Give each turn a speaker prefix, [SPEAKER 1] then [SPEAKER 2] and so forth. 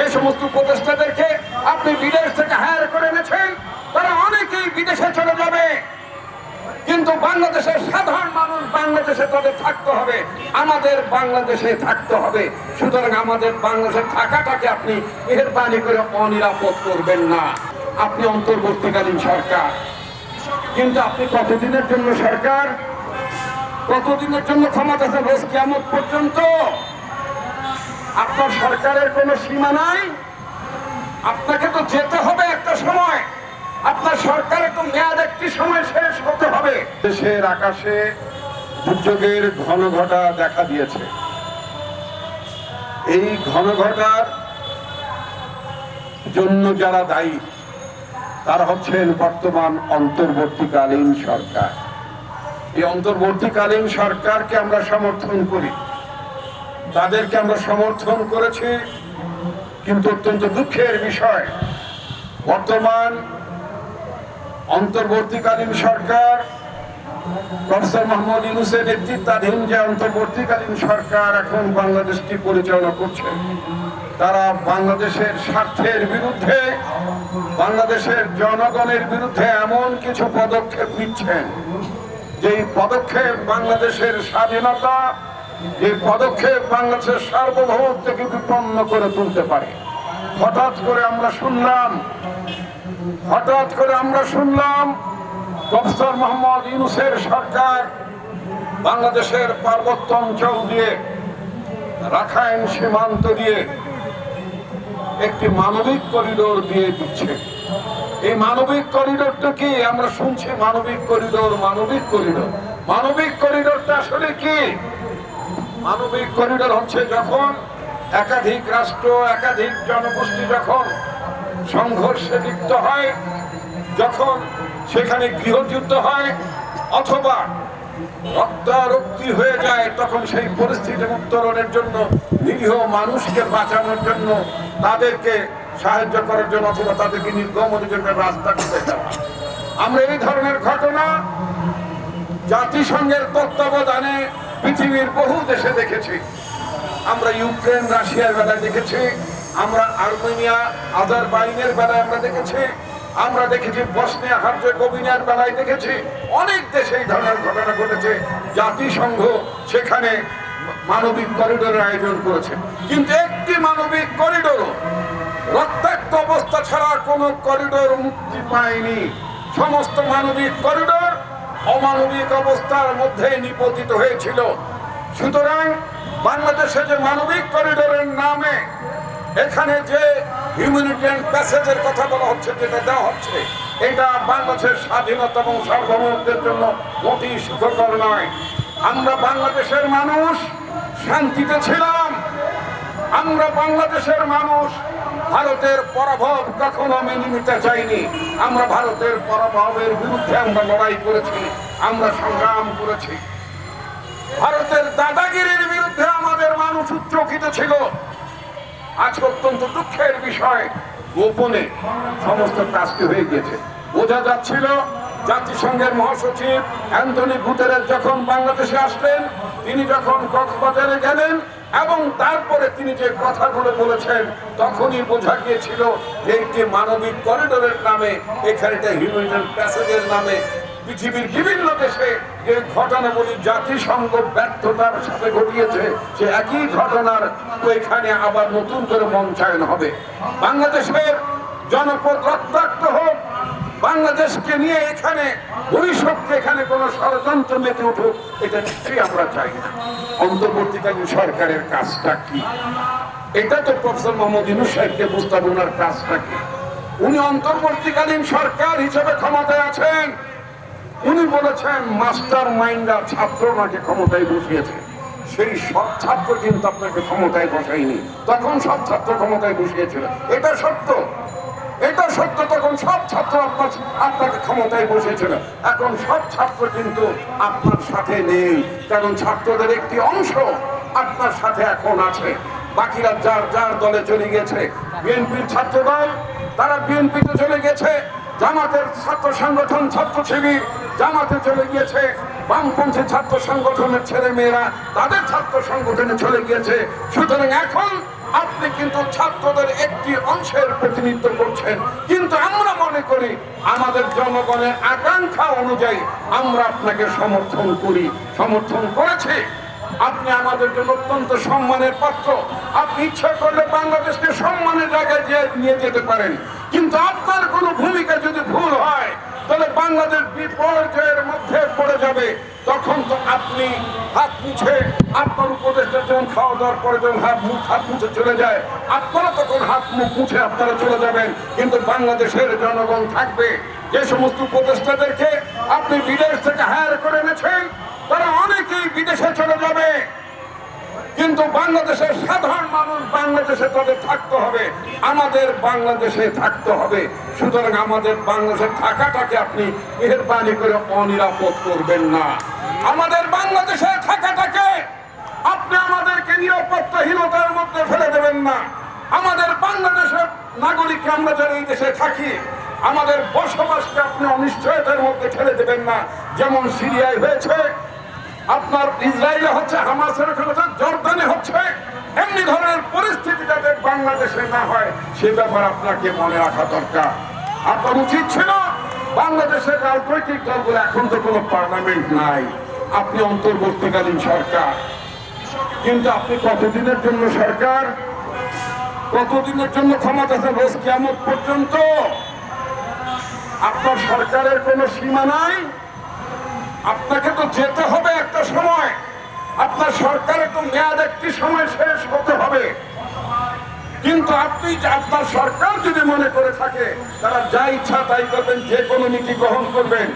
[SPEAKER 1] যে সমস্ত উপদেষ্টাদেরকে আপনি বিদেশ থেকে হায়ার করে এনেছেন, তারা অনেকেই বিদেশে চলে যাবে। কিন্তু বাংলাদেশের সাধারণ মানুষ বাংলাদেশে তাদের থাকতে হবে। আমাদের বাংলাদেশে থাকতে হবে। সুতরাং আমাদের বাংলাদেশে থাকাটাকে আপনি মেহরবানি করে অনিরাপদ করবেন না। আপনি অন্তর্বর্তীকালীন সরকার। কিন্তু আপনি কতদিনের জন্য সরকার? কতদিনের জন্য ক্ষমতা আছে কেমন পর্যন্ত। আপনার সরকারের কোনো সীমা নাই? আপনাকে তো যেতে হবে একটা সময়। আপনার সরকারের তো মেয়াদ একটি সময় শেষ হতে হবে। দেশের আকাশে দুর্যোগের ঘন ঘটা দেখা দিয়েছে। এই ঘন ঘটার জন্য যারা দায়ী, তারা হচ্ছেন বর্তমান অন্তর্বর্তীকালীন সরকার। এই অন্তর্বর্তীকালীন সরকারকে আমরা সমর্থন করি। তাদেরকে আমরা সমর্থন করেছি, কিন্তু অত্যন্ত দুঃখের বিষয়, বর্তমান অন্তর্বর্তীকালীন সরকার, প্রফেসর মোহাম্মদ ইউনুসের নেতৃত্বাধীন যে অন্তর্বর্তীকালীন সরকার এখন বাংলাদেশটি পরিচালনা করছে, তারা বাংলাদেশের স্বার্থের বিরুদ্ধে, বাংলাদেশের জনগণের বিরুদ্ধে এমন কিছু পদক্ষেপ নিচ্ছেন, যেই পদক্ষেপ বাংলাদেশের স্বাধীনতা এই পদক্ষেপ বাংলাদেশের সার্বভৌমত্বকে বিপন্ন করে তুলতে পারে। হঠাৎ করে আমরা শুনলাম, হঠাৎ করে আমরা শুনলাম প্রফেসর মোহাম্মদ ইউনুসের সরকার বাংলাদেশের পার্বত্য অঞ্চল দিয়ে, রাখাইন সীমান্ত দিয়ে একটি মানবিক করিডোর দিয়ে দিচ্ছে। এই মানবিক করিডোরটা কি? আমরা শুনছি মানবিক করিডোর মানবিক করিডোর। মানবিক করিডোরটা আসলে কি? মানবিক করিডোর হচ্ছে যখন একাধিক রাষ্ট্র, একাধিক জনগোষ্ঠী যখন সংঘর্ষে লিপ্ত হয়, যখন সেখানে গৃহযুদ্ধ হয়, অথবা রক্তারক্তি হয়ে যায়, তখন সেই পরিস্থিতি উত্তরণের জন্য, নিরীহ মানুষকে বাঁচানোর জন্য তাদেরকে সাহায্য করার জন্য অথবা তাদেরকে নির্গমনের জন্য রাস্তা খুঁজে দেওয়া আমরা এই ধরনের ঘটনা জাতিসংঘের তত্ত্বাবধানে পৃথিবীর বহু দেশে দেখেছি। আমরা ইউক্রেন, রাশিয়ার বেলায় দেখেছি। আমরা আর্মেনিয়া আদার বাইনের বেলায় আমরা দেখেছি। আমরা দেখেছি বসনিয়া, হার্জেগোভিনার বেলায় দেখেছি। অনেক দেশে এই ধরনের ঘটনা ঘটেছে। জাতিসংঘ সেখানে মানবিক করিডোরের আয়োজন করেছে। কিন্তু একটি মানবিক করিডোরও রক্তাক্ত অবস্থা ছাড়া কোনো করিডোর মুক্তি পায়নি। সমস্ত মানবিক করিডোর অমানবিক অবস্থার মধ্যে নিপতিত হয়েছিল। সুতরাং বাংলাদেশে যে মানবিক করিডোরের নামে এখানে যে হিউম্যানিটেরিয়ান প্যাসেজের কথা বলা হচ্ছে, যেটা দেওয়া হচ্ছে, এটা বাংলাদেশের স্বাধীনতা এবং সার্বভৌমত্বের জন্য অতি সুখকর নয়। আমরা বাংলাদেশের মানুষ, শান্তিতে ছিলাম। আমরা বাংলাদেশের মানুষ ভারতের পরাভব কখনো আমি নিতে চাইনি। আমরা ভারতের পরাভবের বিরুদ্ধে আমরা লড়াই করেছি, আমরা সংগ্রাম করেছি। ভারতের দাদাগিরির বিরুদ্ধে আমাদের মানুষ উচ্চকিত ছিল। আজ অত্যন্ত দুঃখের বিষয়, গোপনে সমস্ত কাজটি হয়ে গিয়েছে। বোঝা যাচ্ছিল জাতিসংঘের মহাসচিব অ্যান্টনি গুতেরেস যখন বাংলাদেশে আসলেন, তিনি যখন কক্সবাজারে গেলেন এবং তারপরে তিনি যে কথাগুলো বলেছেন, তখনই বোঝা গিয়েছিল যে একটি মানবিক করিডোরের নামে, এখানে একটা হিউম্যান প্যাসেজের নামে পৃথিবীর বিভিন্ন দেশে যে ঘটনাগুলি জাতিসংঘ ব্যর্থতার সাথে ঘটিয়েছে, সে একই ঘটনার এখানে আবার নতুন করে মঞ্চায়ন হবে। বাংলাদেশের জনপদ রক্তাক্ত হোক বাংলাদেশকে নিয়ে এখানে, ভবিষ্যৎকে এখানে কোনো ষড়যন্ত্র মেতে উঠুক, এটা নিশ্চয়ই আমরা চাই না। অন্তর্বর্তীকালীন সরকারের কাজটা কি? এটা তো প্রফেসর মোহাম্মদ ইনুস সাহেবকে বুঝতে ওনার কাজটা কি। উনি অন্তর্বর্তীকালীন সরকার হিসেবে ক্ষমতায় আছেন। উনি বলেছেন, মাস্টার মাইন্ডা ছাত্র নাকি ক্ষমতায় বসিয়েছে? সেই সব ছাত্র কিন্তু আপনাকে ক্ষমতায় বসায়নি। তখন সব ছাত্র ক্ষমতায় বসিয়েছিল। এটা সত্য। এটা সত্য, তখন সব ছাত্র আপনার আপনাকে ক্ষমতায় বসেছিল এখন সব ছাত্র কিন্তু আপনার সাথে নেই। কারণ ছাত্রদের একটি অংশ আপনার সাথে এখন আছে। বাকিরা যার যার দলে চলে গেছে, বিএনপির ছাত্র দল, তারা বিএনপিতে চলে গেছে। জামাতের ছাত্র সংগঠন ছাত্র শিবির জামাতে চলে গিয়েছে। বামপন্থী ছাত্র সংগঠনের ছেলে মেয়েরা তাদের ছাত্র সংগঠনে চলে গিয়েছে। সুতরাং এখন আপনি কিন্তু ছাত্রদের একটি অংশের প্রতিনিধিত্ব করছেন। কিন্তু আমরা মনে করি, আমাদের জনগণের আকাঙ্ক্ষা অনুযায়ী আমরা আপনাকে সমর্থন করি, সমর্থন করেছি। আপনি আমাদের জন্য অত্যন্ত সম্মানের পাত্র। আপনি ইচ্ছা করলে বাংলাদেশকে সম্মানের জায়গায় নিয়ে যেতে পারেন। কিন্তু আপনার কোনো ভূমিকা যদি ভুল হয় তাহলে বাংলাদেশ বিপর্যয়ের মধ্যে পড়ে যাবে। তখন তো আপনি হাত মুছে আপনার উপদেষ্টা যখন খাওয়া দাওয়ার পরে যখন হাত মুখ হাত মুছে চলে যায়। আপনারা তখন হাত মুখ মুছে আপনারা চলে যাবেন। কিন্তু বাংলাদেশের জনগণ থাকবে। যে সমস্ত উপদেষ্টাদেরকে আপনি বিদেশ থেকে হায়ার করে এনেছেন, তারা অনেকেই বিদেশে চলে যাবে। কিন্তু বাংলাদেশের সাধারণ মানুষ বাংলাদেশে তাদের থাকতে হবে। আমাদের বাংলাদেশে থাকতে হবে। সুতরাং আমাদের বাংলাদেশে থাকাটাকে আপনি মেহরবানি করে অনিরাপদ করবেন না। আমাদের বাংলাদেশে থাকাটাকে আপনি আমাদেরকে নিরাপত্তাহীনতার মধ্যে ফেলে দেবেন না। আমাদের বাংলাদেশের নাগরিক আমরা যারা এই দেশে থাকি, আমাদের বসবাসকে আপনি অনিশ্চয়তার মধ্যে ঠেলে দেবেন না। যেমন সিরিয়ায় হয়েছে আপনার ইসরায়েলে হচ্ছে হামাসের হচ্ছে জর্দানে হচ্ছে। এমনি ধরনের পরিস্থিতি যাতে বাংলাদেশে না হয়, সে ব্যাপার আপনাকে মনে রাখা দরকার। আপনার উচিত ছিল, বাংলাদেশের রাজনৈতিক দলগুলো এখন তো কোনো পার্লামেন্ট নাই। আপনি অন্তর্বর্তীকালীন সরকার। কিন্তু আপনি কতদিনের জন্য সরকার? কতদিনের জন্য ক্ষমতা রোজ কিয়ামত পর্যন্ত? আপনার সরকারের কোনো সীমা নাই? আপনাকে তো যেতে হবে একটা সময়। আপনার সরকারে তো মেয়াদ একটি সময় শেষ হতে হবে। কিন্তু আপনি আপনার সরকার যদি মনে করে থাকে, তারা যা ইচ্ছা তাই করবেন, যে কোনো নীতি গ্রহণ করবেন।